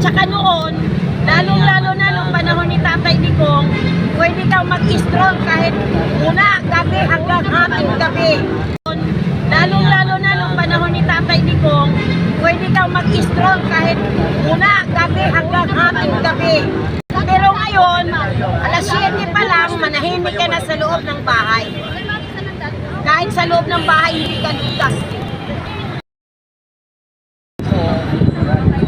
saka noon, lalong-lalo na nung panahon ni Tatay Digong, pwede kang mag-strong kahit una, gabi hanggang haping gabi. Lalong-lalo na nung panahon ni Tatay Digong, pwede kang mag-strong kahit una, gabi hanggang haping gabi. Pero ngayon, alas 7 pa lang, manahimik ka na sa loob ng bahay. Kahit sa loob ng bahay, hindi ka ligtas.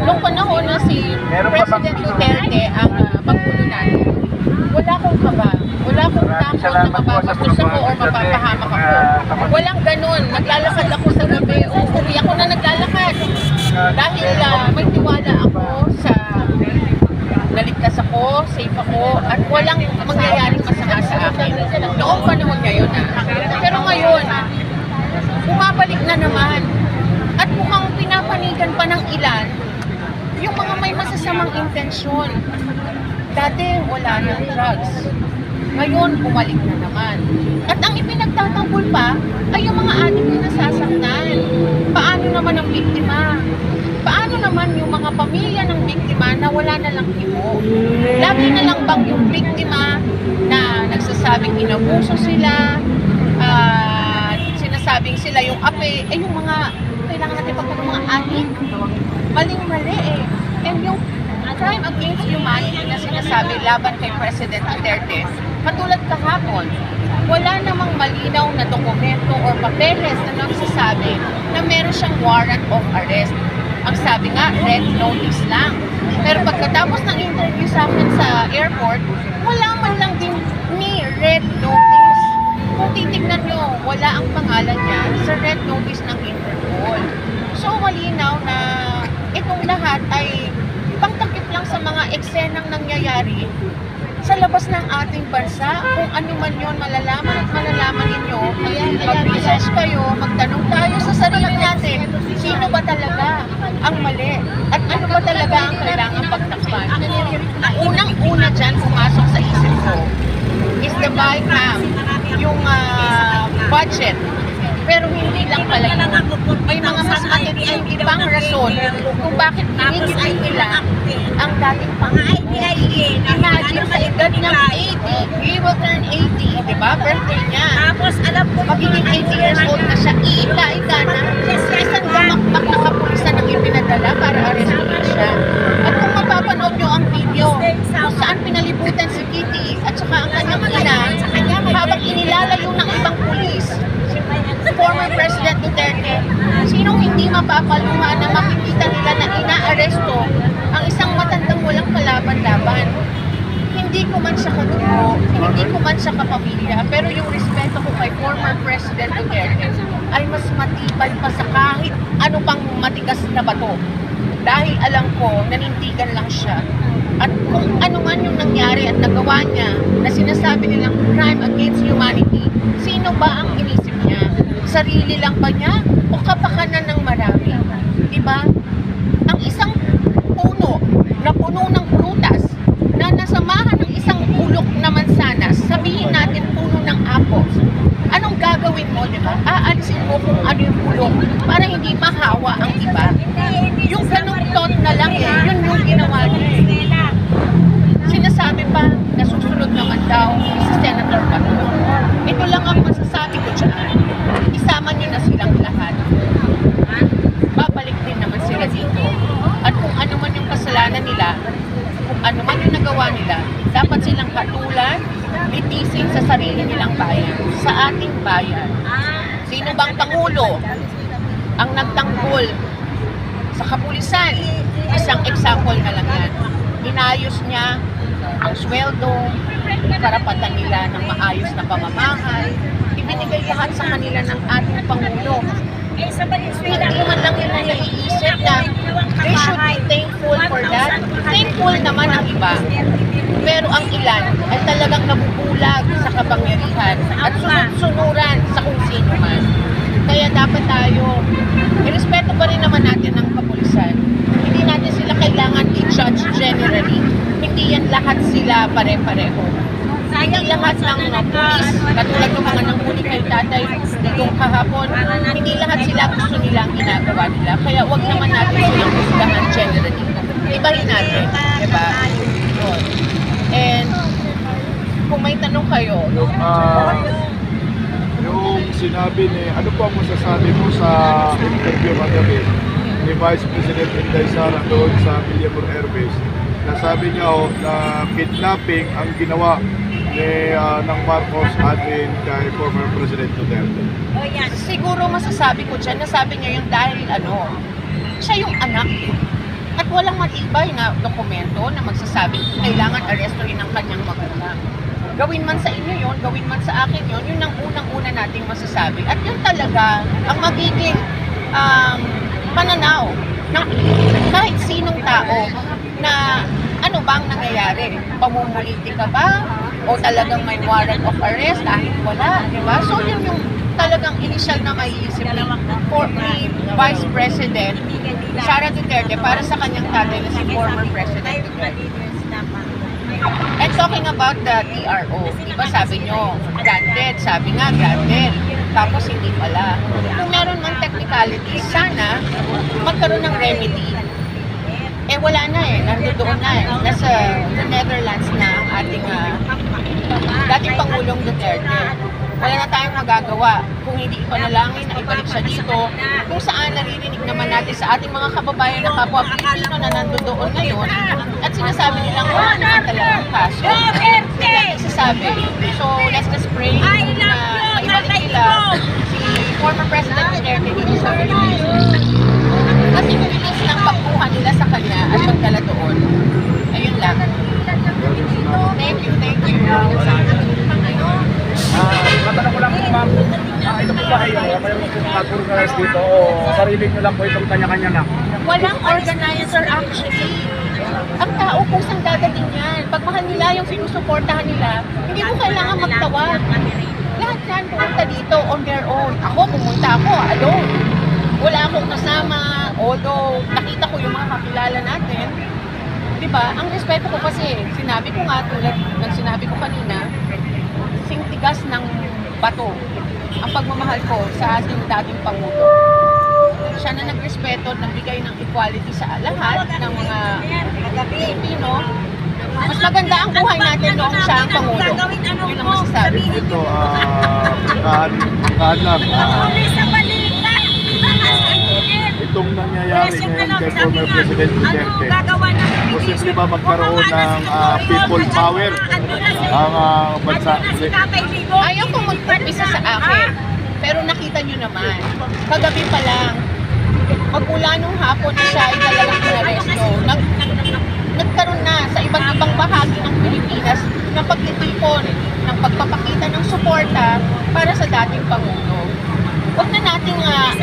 Nung panahon na si President Duterte ang uh, Pangulo natin, wala akong kaba. Wala akong takot na mapapastos ako o mapapahamak ako. Walang ganun. Naglalakad ako sa gabi. O hindi ako na naglalakad. Dahil ah, may tiwala ako sa naligtas ako, safe ako, at walang mangyayaring masama sa akin. Noong panahon ngayon na. Pero ngayon, bumabalik na naman. At mukhang pinapanigan pa ng ilan yung mga may masasamang intensyon. Dati wala ng drugs. Ngayon, bumalik na naman. At ang ipinagtatanggol pa ay yung mga adik na nasasaktan. Paano naman ang biktima? Paano naman yung mga pamilya ng biktima na wala na lang timo? Lagi na lang bang yung biktima na nagsasabing inabuso sila, at sinasabing sila yung ape, eh yung mga kailangan natin ng mga adik, maling-mali eh. And yung crime against humanity na sinasabi laban kay President Duterte, katulad kahapon, wala namang malinaw na dokumento or papeles na nagsasabi na meron siyang warrant of arrest. Ang sabi nga, red notice lang. Pero pagkatapos ng interview sa akin sa airport, wala man lang din ni red notice. Kung titignan nyo, wala ang pangalan niya sa red notice ng malinaw na itong lahat ay pangtakip lang sa mga eksenang nangyayari sa labas ng ating bansa. Kung ano man yun, malalaman at malalaman ninyo. Mag-research kayo, magtanong tayo sa sarili natin, sino ba talaga ang mali? At ano ba talaga ang kailangan pagtakpan? Ang unang-una dyan pumasok sa isip ko is the BICAM, yung ah, budget. Pero hindi lang pala yun. Matitinding ibang rason kung bakit pinigil nila ang dating Pangulo. Imagine sa edad ng 80, he will turn 80, di ba? Birthday niya. Tapos alam ko, Magiging 80 years old na siya, iika-ika na. Isang damakmak na kapulisan ang ipinadala para arrestuin siya. At kung mapapanood nyo ang video, kung saan pinalibutan si Kitty at saka ang kanyang ina, habang inilalayo ng ibang pulis, si former President Duterte, sinong hindi mapapaluha na makikita nila na inaaresto ang isang matandang walang kalaban-laban hindi ko man siya kadugo, hindi ko man siya kapamilya, pero yung respeto ko kay former President Duterte ay mas matibay pa sa kahit ano pang matigas na bato. Dahil alam ko, nanindigan lang siya. At kung ano man yung nangyari at nagawa niya na sinasabi nilang crime against humanity, sino ba ang inisip niya? Sarili lang ba niya o kapakanan ng marami? Di ba? Ang isang puno na puno ng prutas na nasamahan ng isang ulok na mansanas, sabihin natin puno ng apples. Anong gagawin mo, di ba? Aalisin mo kung ano yung ulok para hindi mahawa ang iba. Yung ganong thought na lang eh, yun yung ginawa niya. Sinasabi pa na susunod naman daw si Senator Bato. Ito lang ang masasabi ko dyan. Isama niyo na silang lahat. Babalik din naman sila dito. At kung ano man yung kasalanan nila, kung ano man yung nagawa nila, dapat silang hatulan, litisin sa sarili nilang bayan, sa ating bayan. Sino bang Pangulo ang nagtanggol sa kapulisan? Isang example na lang yan. Inayos niya ang sweldo, karapatan nila ng maayos na pamamahay, ibinigay lahat sa kanila ng ating Pangulo. Hindi man lang nila naiisip na for that. Thankful naman ang iba. Pero ang ilan ay talagang nabubulag sa kapangyarihan at sunod-sunuran sa kung sino man. Kaya dapat tayo, irespeto pa rin naman natin ang kapulisan. Hindi natin sila kailangan i-judge generally. Hindi yan lahat sila pare-pareho. Hindi lahat ng mga pulis, katulad ng mga nanghuli kay tatay ditong kahapon, hindi lahat sila gusto nila ginagawa nila. Kaya wag naman natin silang husgahan generally. ibahin natin, di ba? Yun. And kung may tanong kayo, Yung, sinabi ni, ano po ang masasabi mo sa interview kagabi ni Vice President Inday Sara doon sa Villamor Airways na sabi niya oh, na kidnapping ang ginawa ni ah, ng Marcos atin kay former President Duterte. O yan. siguro masasabi ko dyan, nasabi niya yung dahil ano, siya yung anak. At walang matibay na dokumento na magsasabi kailangan arestuhin ang kanyang magulang. Gawin man sa inyo yon, gawin man sa akin yon, yun ang unang-una nating masasabi. At yun talaga ang magiging um, pananaw ng kahit sinong tao na ano bang nangyayari? Pamumuliti ka ba? O talagang may warrant of arrest kahit wala, di ba? So yun yung talagang initial na maiisip ni for ni Vice President Sara Duterte para sa kanyang tatay na si former President Duterte. And talking about the TRO, di ba sabi nyo, granted, sabi nga granted, tapos hindi pala. Kung meron mang technicality, sana magkaroon ng remedy. Eh wala na eh, nandoon na eh. Nasa the Netherlands na ang ating ah, dating Pangulong Duterte. Wala na tayong magagawa kung hindi ipanalangin na ibalik siya dito kung saan naririnig naman natin sa ating mga kababayan na kapwa Pilipino na nandoon ngayon at sinasabi nilang wala naman talagang kaso. Sila nagsasabi. So let's just pray na maibalik nila si former President Duterte dito sa Pilipinas. Kasi bilis ng pagkuha nila sa kanya at pagdala doon. Ayun lang. Thank you, thank you. Ah, matanong ko lang po ma'am, ah, ito po ba ay uh, mayroon po mga organized dito o sarili nyo lang po itong kanya-kanya lang? Walang organizer actually. Ang tao kung saan dadating yan. Pag nila yung sinusuportahan nila, hindi mo kailangan magtawag. Lahat yan pumunta dito on their own. Ako, pumunta ako alone. Wala akong kasama, although nakita ko yung mga kakilala natin. Di ba? Ang respeto ko kasi, sinabi ko nga tulad ng sinabi ko kanina, sing tigas ng bato ang pagmamahal ko sa ating dating Pangulo. Siya na nagrespeto nagbigay ng equality sa lahat ng mga Pilipino. Mas maganda ang buhay natin noong siya ang Pangulo. Yun ang masasabi. Ito, ah, kaan, kaan lang, ah, itong nangyayari ngayon kay former President Duterte, posible ba magkaroon ng ah, people power? ang ah, bansa? Kasi Ayaw kong magpapisa sa akin. Pero nakita nyo naman, kagabi pa lang, magmula nung hapon na siya ay talagang inaresto, nag, nagkaroon na sa iba't ibang bahagi ng Pilipinas ng pagtitipon, ng pagpapakita ng suporta para sa dating Pangulo. Huwag na nating ah,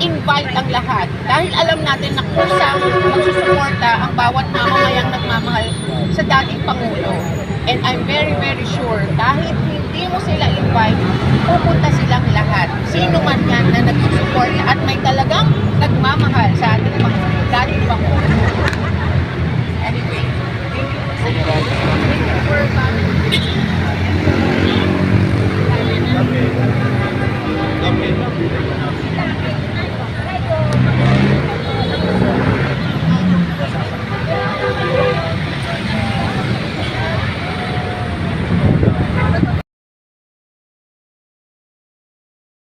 invite ang lahat dahil alam natin na kusang magsusuporta ang bawat mamamayang nagmamahal sa dating Pangulo. And I'm very, very sure dahil hindi mo sila invite, pupunta silang lahat. Sino man yan na nagsusuporta at may talagang nagmamahal sa ating Pangulo, dating Pangulo. Anyway, thank you. Thank you for coming.